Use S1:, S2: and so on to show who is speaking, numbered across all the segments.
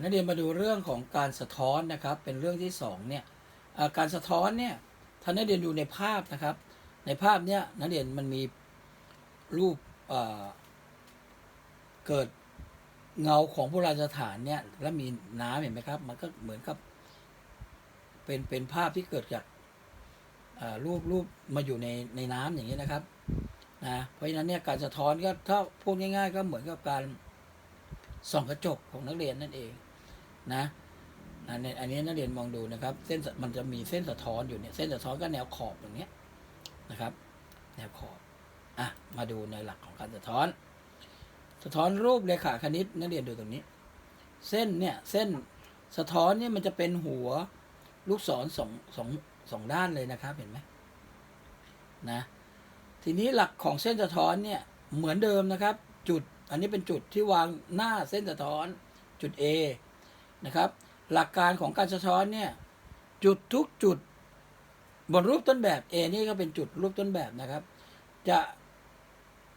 S1: นักเรียนมาดูเรื่องของการสะท้อนนะครับ เป็นเรื่องที่สองเนี่ยการสะท้อนเนี่ยถ้านักเรียนดูในภาพนะครับ ในภาพเนี่ยนักเรียนมันมีรูปเกิดเงาของโบราณสถานเนี่ยแล้วมีน้ำเห็นไหมครับ มันก็เหมือนกับเป็นเป็นภาพที่เกิดจากรูปรูปมาอยู่ในในน้ำอย่างนี้นะครับนะเพราะฉะนั้นเนี่ยการสะท้อนก็ถ้าพูดง่าย ๆ ก็เหมือนกับการ ส่องกระจกของนักเรียนนั่นเองนะอันนี้อันนี้นักเรียนมองดูนะครับ เส้นมันจะมีเส้นสะท้อนอยู่เนี่ยเส้นสะท้อนก็แนวขอบอย่างเนี้ยนะครับ แนวขอบอะมาดูในหลักของการสะท้อน สะท้อนรูปเรขาคณิตนักเรียนดูตรงนี้ เส้นเนี่ยเส้นสะท้อนเนี่ยมันจะเป็นหัวลูกศรสองสองสองด้านเลยนะครับเห็นไหมนะทีนี้หลักของเส้นสะท้อนเนี่ยเหมือนเดิมนะครับ จุด อันนี้เป็นจุดที่วางหน้าเส้นสะท้อนจุด A นะครับ หลักการของการสะท้อนเนี่ยจุดทุกจุดบนรูปต้นแบบ A นี่ก็เป็นจุดรูปต้นแบบนะครับ จะ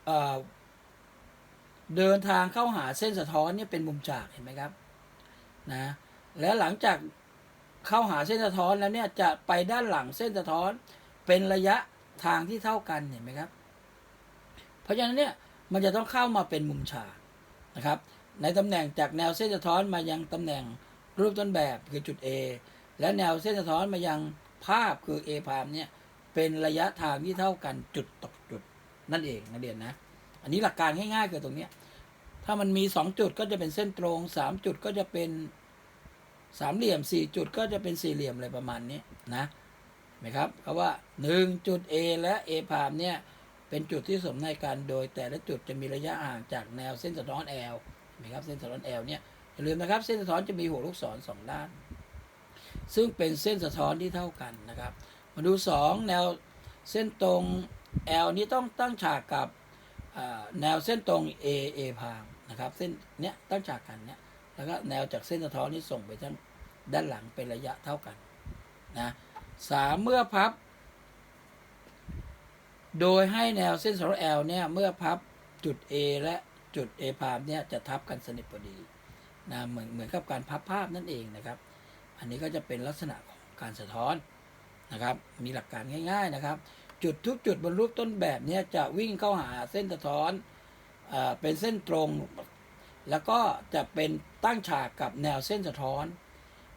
S1: เเดินทางเข้าหาเส้นสะท้อนเนี่ยเป็นมุมฉากเห็นไหมครับนะแล้วหลังจากเข้าหาเส้นสะท้อนแล้วเนี่ยจะไปด้านหลังเส้นสะท้อนเป็นระยะทางที่เท่ากันเห็นไหมครับ เพราะฉะนั้นเนี่ย มันจะต้องเข้ามาเป็นมุมฉากนะครับ ในตำแหน่งจากแนวเส้นสะท้อนมายังตำแหน่งรูปต้นแบบคือจุด A และแนวเส้นสะท้อนมายังภาพคือ A พามเนี่ยเป็นระยะทางที่เท่ากันจุดตกจุด นั่นเองนักเรียนนะ อันนี้หลักการง่ายๆคือตรงเนี้ยถ้ามันมี 2 จุดก็จะเป็นเส้นตรง3จุดก็จะเป็นสามเหลี่ยม4จุดก็จะเป็นสี่เหลี่ยมอะไรประมาณนี้นะนไหมครับเขาะว่า 1 จุด A และ A พามเนี่ย เป็นจุดที่สมในกันโดย แต่ละจุดจะมีระยะห่างจากแนวเส้นสะท้อน L เห็นไหมครับเส้นสะท้อน L เนี่ยอย่าลืมนะครับ เส้นสะท้อนจะมีหัวลูกศรสองด้าน ซึ่งเป็นเส้นสะท้อนที่เท่ากันนะครับ มาดู 2 แนวเส้นตรง L นี้ต้องตั้งฉากกับแนวเส้นตรง A A พามนะครับเส้นเนี้ยตั้งฉากกันเนี้ยแล้วก็แนวจากเส้นสะท้อนนี้ส่งไปด้านด้านหลังเป็นระยะเท่ากันนะสามเมื่อพับ โดยให้แนวเส้นสาย L เนี่ย เมื่อพับจุด A และจุด A พามเนี่ยจะทับกันสนิทพอดีนะเหมือนเหมือนกับการพับภาพนั่นเองนะครับ อันนี้ก็จะเป็นลักษณะของการสะท้อนนะครับ มีหลักการง่าย ๆนะครับ จุดทุกจุดบนรูปต้นแบบเนี่ยจะวิ่งเข้าหาเส้นสะท้อนอเป็นเส้นตรง แล้วก็จะเป็นตั้งฉากกับแนวเส้นสะท้อน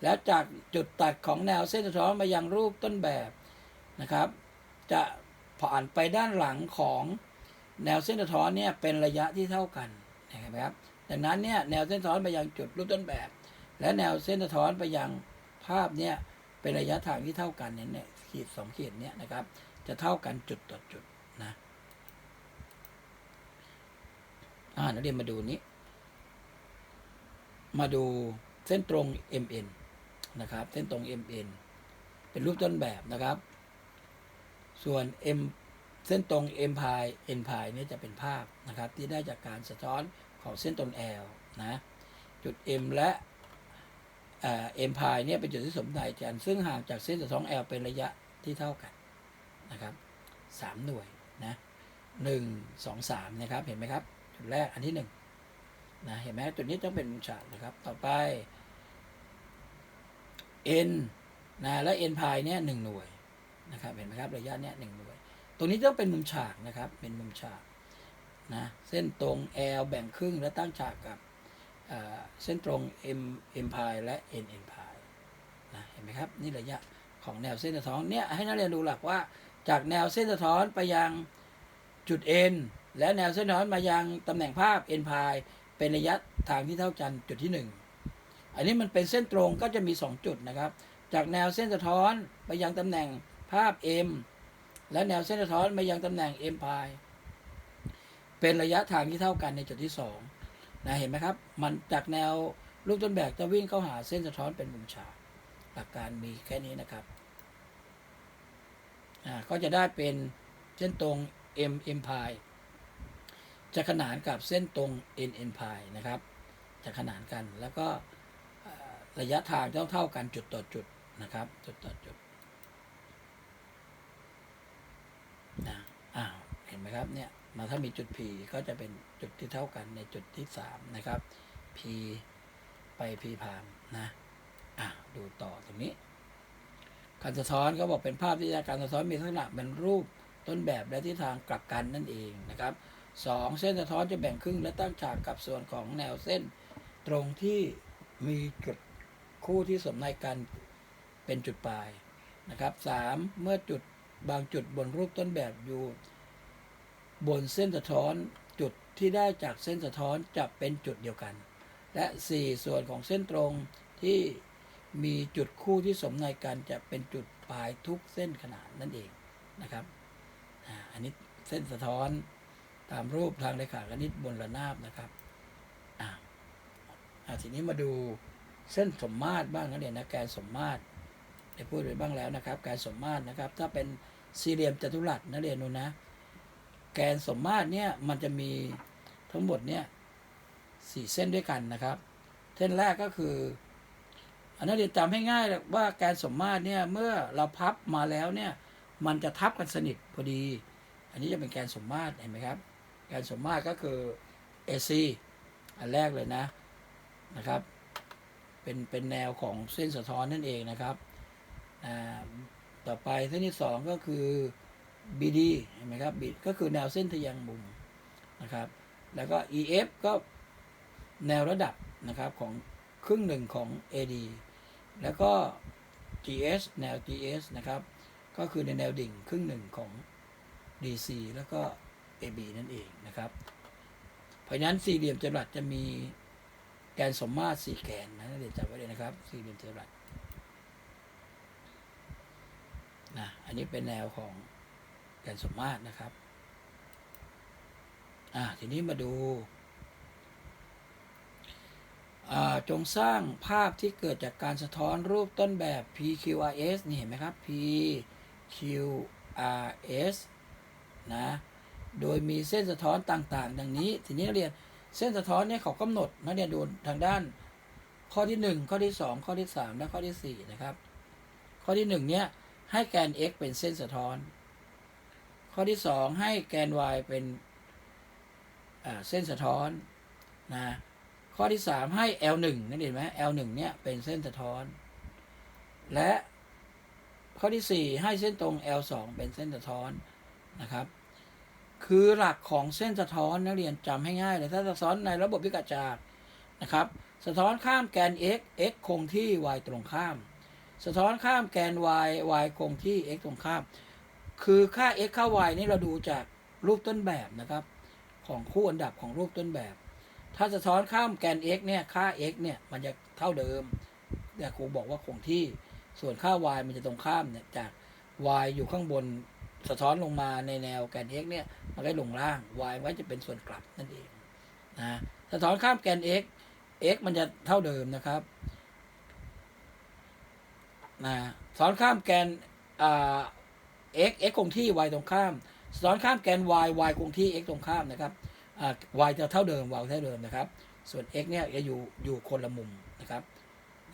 S1: แล้วจากจุดตัดของแนวเส้นสะท้อนมายังรูปต้นแบบนะครับ จะ ผ่านไปด้านหลังของแนวเส้นสะท้อนเนี่ยเป็นระยะที่เท่ากันนไหมครับดังนั้นเนี่ยแนวเส้นสะท้อนไปยังจุดรูปต้นแบบ และแนวเส้นสะท้อนไปยังภาพเนี่ยเป็นระยะทางที่เท่ากันเนี่ยเนี่ยขีดสองขีดเนี่ยนะครับ จะเท่ากันจุดต่อจุดนะอ่านักเรียนมาดูนี้ มาดูเส้นตรง MN นะครับ เส้นตรง MN เป็นรูปต้นแบบนะครับ ส่วน M เส้นตรง M พาย N พายเนี่ยจะเป็นภาพนะครับ ที่ได้จากการสะท้อนของเส้นตรง L นะจุด M และเอ็มพายเนี่ยเป็นจุดที่สมดัยกันซึ่งห่างจากเส้นสะท้อน L เป็นระยะที่เท่ากันนะครับสามหน่วยนะหนึ่งสองสามนะครับเห็นไหมครับ จุดแรกอันที่หนึ่งนะเห็นไหมจุดนี้ต้องเป็นมุมฉากนะครับต่อไป N นะและ N พายเนี่ยหนึ่งหน่วย นะครับเห็นไหมครับระยะเนี้ยหนึ่งหน่วยตรงนี้ต้องเป็นมุมฉากนะครับ เป็นมุมฉากนะเส้นตรง L แบ่งครึ่งและตั้งฉากกับเส้นตรง M M พายและ N N พายนะเห็นไหมครับนี่ระยะของแนวเส้นสะท้อนเนี่ยให้นักเรียนดูหลักว่า จากแนวเส้นสะท้อนไปยังจุด N และแนวเส้นสะท้อนมายังตำแหน่งภาพ N พายเป็นระยะทางที่เท่ากันจุดที่หนึ่งอันนี้มันเป็นเส้นตรงก็จะมี 2 จุดนะครับ จากแนวเส้นสะท้อนไปยังตำแหน่ง ภาพ M และแนวเส้นสะท้อนไปยังตำแหน่ง M พายเป็นระยะทางที่เท่ากันในจุดที่2นะเห็นไหมครับ มันจากแนวรูปต้นแบบจะวิ่งเข้าหาเส้นสะท้อนเป็นมุมฉากหลักการมีแค่นี้นะครับอ่าก็จะได้เป็นเส้นตรง M M พายจะขนานกับเส้นตรง N N พายนะครับ จะขนานกันแล้วก็ระยะทางต้องเท่ากันจุดต่อจุดนะครับ จุดต่อจุดนะ อ้าวเห็นไหมครับเนี่ยมาถ้ามีจุด P ก็จะเป็นจุดที่เท่ากันในจุดที่สามนะครับ P ไปพีพามนะอะดูต่อตรงนี้ การสะท้อนก็บอกเป็นภาพที่การสะท้อนมีลักษณะเป็นรูปต้นแบบและทิศทางกลับกันนั่นเองนะครับสองเส้นสะท้อนจะแบ่งครึ่งและตั้งฉากกับส่วนของแนวเส้น ตรงที่มีจุดคู่ที่สมในกันเป็นจุดปลายนะครับสามเมื่อจุด บางจุดบนรูปต้นแบบอยู่ บนเส้นสะท้อนจุดที่ได้จากเส้นสะท้อนจะเป็นจุดเดียวกัน และ 4 ส่วนของเส้นตรงที่มีจุดคู่ที่สมในกันจะเป็นจุดปลายทุกเส้นขนานนั่นเองนะครับอันนี้เส้นสะท้อนตามรูปทางเลขาคณิตบนระนาบนะครับอ่าทีนี้มาดูเส้นสมมาตรบ้างนะเดี๋ยนะแกนสมมาตร ได้พูดไปบ้างแล้วนะครับ แกนสมมาตรนะครับ ถ้าเป็นสี่เหลี่ยมจัตุรัสนะเรียนดูนะ แกนสมมาตรเนี่ยมันจะมีทั้งหมดเนี่ยสี่เส้นด้วยกันนะครับ เส้นแรกก็คือ อันนั้นเรียนจำให้ง่ายว่าแกนสมมาตรเนี่ยเมื่อเราพับมาแล้วเนี่ยมันจะทับกันสนิทพอดี อันนี้จะเป็นแกนสมมาตรเห็นไหมครับ แกนสมมาตรก็คือ AC อันแรกเลยนะนะครับ เป็นเป็นแนวของเส้นสะท้อนนั่นเองนะครับ ต่อไปเส้นที่สองก็คือ BD เห็นไหมครับ BD ก็คือแนวเส้นทะแยงมุมนะครับ แล้วก็ EF ก็แนวระดับนะครับของครึ่งหนึ่งของ AD แล้วก็ GS แนว GS นะครับ ก็คือในแนวดิ่งครึ่งหนึ่งของ DC แล้วก็ AB นั่นเองนะครับ เพราะฉะนั้นสี่เหลี่ยมจัตุรัสจะมีแกนสมมาตรสี่แกนนะเดี๋ยวจำไว้เลยนะครับ สี่เหลี่ยมจัตุรัส นะอันนี้เป็นแนวของแกนสมมาตรนะครับอ่าทีนี้มาดูอ่าจงสร้างภาพที่เกิดจากการสะท้อนรูปต้นแบบ PQRS นี่เห็นไหมครับ PQRS นะ โดยมีเส้นสะท้อนต่างๆ ดังนี้ ทีนี้เรียนเส้นสะท้อนเนี่ยเขากำหนดนักเรียนดูทางด้าน ข้อที่ 1 ข้อที่ 2 ข้อที่ 3 และข้อที่ 4 นะครับ ข้อที่ 1 เนี่ย ให้แกน x เป็นเส้นสะท้อน ข้อที่ 2 ให้แกน y เป็นเส้นสะท้อนนะข้อที่ 3 ให้ L1 นั่นเห็นไหม L1 เนี่ยเป็นเส้นสะท้อน และข้อที่ 4 ให้เส้นตรง L2 เป็นเส้นสะท้อนนะครับ คือหลักของเส้นสะท้อนนักเรียนจำให้ง่ายเลยถ้าสะท้อนในระบบวิกาจารนะครับ สะท้อนข้ามแกน x x คงที่ y ตรงข้าม สะท้อนข้ามแกน y y คงที่ x ตรงข้าม คือค่า x ค่า y นี่เราดูจากรูปต้นแบบนะครับ ของคู่อันดับของรูปต้นแบบ ถ้าสะท้อนข้ามแกน x เนี่ยค่า x เนี่ยมันจะเท่าเดิม แต่ครูบอกว่าคงที่ส่วนค่า y มันจะตรงข้ามเนี่ยจาก y อยู่ข้างบนสะท้อนลงมาในแนวแกน x เนี่ยมันก็ลงล่าง y มันก็จะเป็นส่วนกลับนั่นเองนะสะท้อนข้ามแกน x x มันจะเท่าเดิมนะครับ นะสอนข้ามแกนอ่า x x คงที่ y ตรงข้าม สอนข้ามแกน y y คงที่ x ตรงข้ามนะครับอ่า y จะเท่าเดิม y เท่าเดิมนะครับ ส่วน x เนี่ยจะอยู่อยู่คนละมุมนะครับ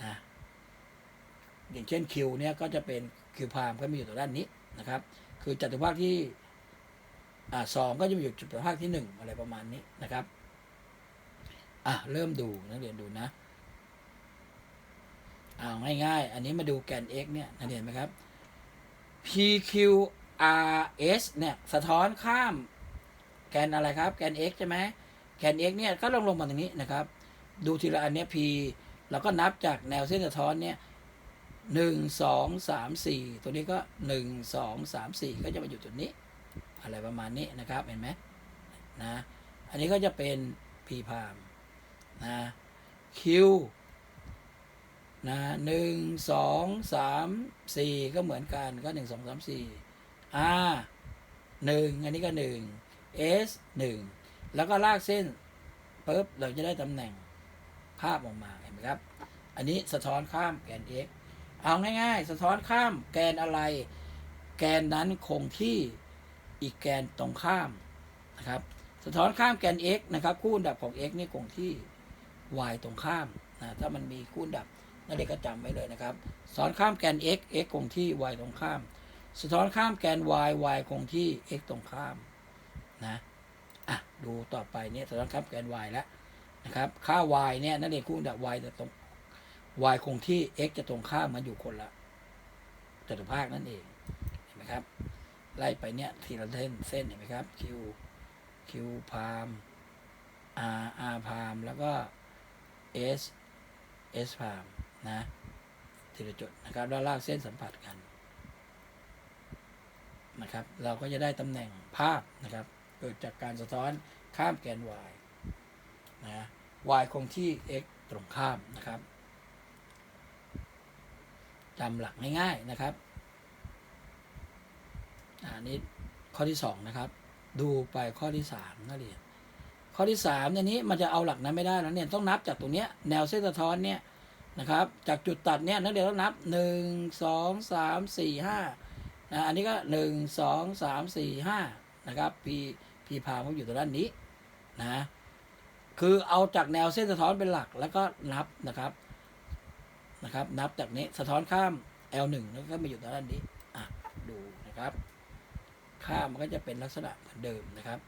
S1: นะอย่างเช่น q เนี่ยก็จะเป็น q พามก็มีอยู่ตรงด้านนี้นะครับ คือจัตุภาคที่อ่าสองก็จะมาอยู่จัตุภาคที่หนึ่งอะไรประมาณนี้นะครับอะเริ่มดูนักเรียนดูนะ เอาง่ายๆ อันนี้มาดูแกน x เนี่ยเรียนไหมครับ PQRS เนี่ย สะท้อนข้ามแกนอะไรครับ แกน x ใช่ไหมแกน x เนี่ย ก็ลงลงมาตรงนี้นะครับ ดูทีละอันเนี้ย P เราก็นับจากแนวเส้นสะท้อนเนี่ยหนึ่งสองสามสี่ตัวนี้ก็หนึ่งสองสามสี่ก็จะมาอยู่จุดนี้ อะไรประมาณนี้นะครับ เห็นไหมนะ อันนี้ก็จะเป็น P พามนะ Q นะหนึ่งสองสามสี่ก็เหมือนกันก็หนึ่งสองสามสี่ R หนึ่งอันนี้ก็หนึ่ง S หนึ่งแล้วก็ลากเส้นปุ๊บเราจะได้ตำแหน่งภาพออกมาเห็นไหมครับ อันนี้สะท้อนข้ามแกน x เอาง่ายๆ สะท้อนข้ามแกนอะไร แกนนั้นคงที่อีกแกนตรงข้ามนะครับ สะท้อนข้ามแกน x นะครับ คู่อันดับของ x นี่คงที่ y ตรงข้ามนะถ้ามันมีคู่อันดับ นั่นเด็กก็จำไว้เลยนะครับสอนข้ามแกน x x คงที่ y ตรงข้าม สะท้อนข้ามแกน y y คงที่ x ตรงข้ามนะอะดูต่อไปเนี่ยสะท้อนข้ามแกน y แล้วนะครับค่า y เนี่ยนักเรียนคู่อันดับ y จะตรง y คงที่ x จะตรงข้ามมันอยู่คนละจตุภาคนั่นเองเห็นไหมครับไล่ไปเนี่ยทีละเส้นเส้นเห็นไหมครับ q q พาม r r พามแล้วก็ s s พาม นะทีละจุดนะครับแล้วลากเส้นสัมผัสกันนะครับ เราก็จะได้ตำแหน่งภาพนะครับเกิดจากการสะท้อนข้ามแกน y นะ y คงที่ x ตรงข้ามนะครับจำหลักง่ายๆนะครับอันนี้ข้อที่สองนะครับ ดูไปข้อที่สามนักเรียนข้อที่สามในนี้มันจะเอาหลักนั้นไม่ได้แล้วเนี่ยต้องนับจากตรงเนี้ยแนวเส้นสะท้อนเนี่ย นะครับ จากจุดตัดเนี่ยนักเรียนต้องนับหนึ่งสองสามสี่ห้านะอันนี้ก็หนึ่งสองสามสี่ห้านะครับพีพีพาเขาอยู่ตรงด้านนี้นะคือเอาจากแนวเส้นสะท้อนเป็นหลักแล้วก็นับนะครับนะครับ นับจากนี้สะท้อนข้าม L1 แล้วก็มาอยู่ตรงด้านนี้อะดูนะครับ ข้ามมันก็จะเป็นลักษณะเหมือนเดิมนะครับ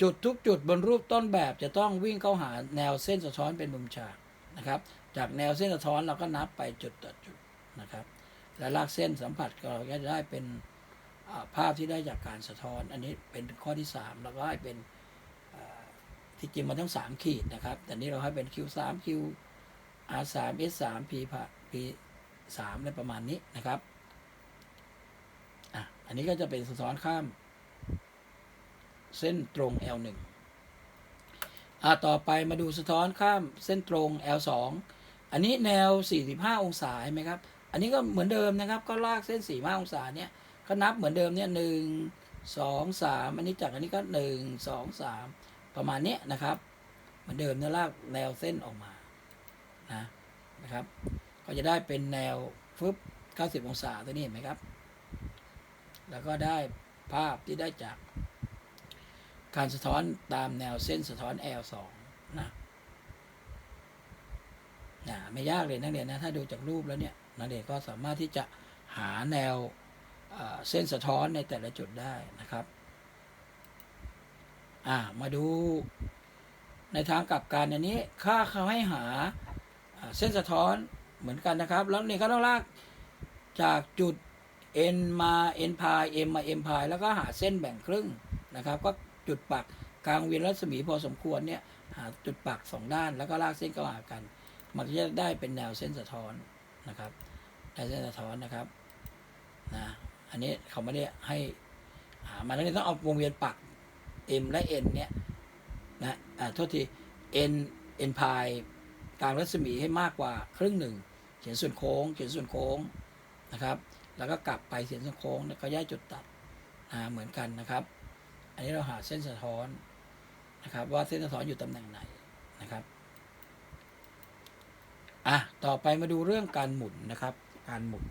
S1: จุดทุกจุดบนรูปต้นแบบจะต้องวิ่งเข้าหาแนวเส้นสะท้อนเป็นมุมฉาก นะครับ จากแนวเส้นสะท้อนเราก็นับไปจุดต่อจุดนะครับ และลากเส้นสัมผัสก็จะได้เป็นภาพที่ได้จากการสะท้อน อันนี้เป็นข้อที่สามแล้วก็ให้เป็นที่จริงมันต้องสามขีดนะครับ แต่นี้เราให้เป็น Q สาม Q R สาม S สาม P P สามอะไรประมาณนี้นะครับอะอันนี้ก็จะเป็นสะท้อนข้าม เส้นตรง L1 อ่าต่อไปมาดูสะท้อนข้ามเส้นตรง L2 อันนี้แนว 45 องศาเห็นไหมครับ อันนี้ก็เหมือนเดิมนะครับ ก็ลากเส้น 45 องศาเนี่ยก็นับเหมือนเดิมเนี่ยหนึ่งสองสามอันนี้จากอันนี้ก็หนึ่งสองสามประมาณนี้นะครับ เหมือนเดิมเนี่ยลากแนวเส้นออกมานะนะครับ ก็จะได้เป็นแนวฟึบ90 องศาตัวนี้เห็นไหมครับ แล้วก็ได้ภาพที่ได้จาก การสะท้อนตามแนวเส้นสะท้อน L2 นะนะไม่ยากเลยนักเรียนนะ ถ้าดูจากรูปแล้วเนี่ยนักเรียนก็สามารถที่จะหาแนวเส้นสะท้อนในแต่ละจุดได้นะครับอ่ามาดูในทางกลับกันอันนี้ค่าเขาให้หาอ่าเส้นสะท้อนเหมือนกันนะครับ แล้วนี่ก็ต้องลากจากจุด n มา n พาย m มา m พายแล้วก็หาเส้นแบ่งครึ่งนะครับ ก็ จุดปักกลางเวียนรัศมีพอสมควรเนี่ยหาจุดปักสองด้านแล้วก็ลากเส้นเข้าหากัน มันจะได้เป็นแนวเส้นสะท้อนนะครับได้เส้นสะท้อนนะครับนะอันนี้เขาไม่ได้ให้หามาแล้วนี่ต้องเอาวงเวียนปัก m และ n เนี่ยนะอ่าโทษที n n พายกลางรัศมีให้มากกว่าครึ่งหนึ่ง เขียนส่วนโค้ง เขียนส่วนโค้งนะครับ แล้วก็กลับไปเขียนส่วนโค้งแล้วก็ย้ายจุดตัดนะเหมือนกันนะครับ อันนี้เราหาเส้นสะท้อนนะครับ ว่าเส้นสะท้อนอยู่ตำแหน่งไหนนะครับอะต่อไปมาดูเรื่องการหมุนนะครับ การหมุน